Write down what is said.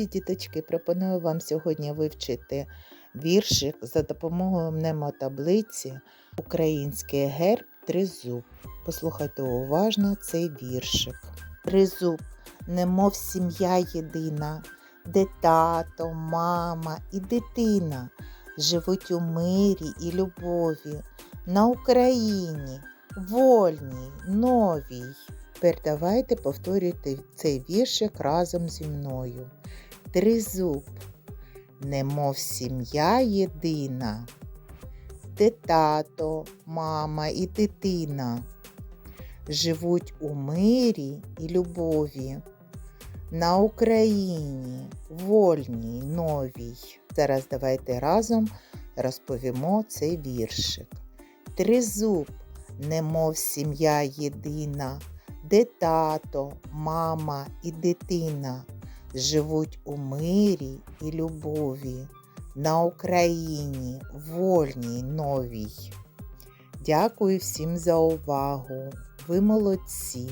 любі діточки, пропоную вам сьогодні вивчити віршик за допомогою мнемотаблиці Український герб Тризуб. Послухайте уважно цей віршик. Тризуб, немов сім'я єдина, де тато, мама і дитина живуть у мирі і любові на Україні, вольній, новій. Тепер давайте повторюйте цей віршик разом зі мною. Тризуб, немов сім'я єдина, де тато, мама і дитина живуть у мирі і любові. На Україні вольній, новій. Зараз давайте разом розповімо цей віршик. Тризуб, немов сім'я єдина, де тато, мама і дитина живуть у мирі і любові. На Україні вольній новій. Дякую всім за увагу. Ви молодці!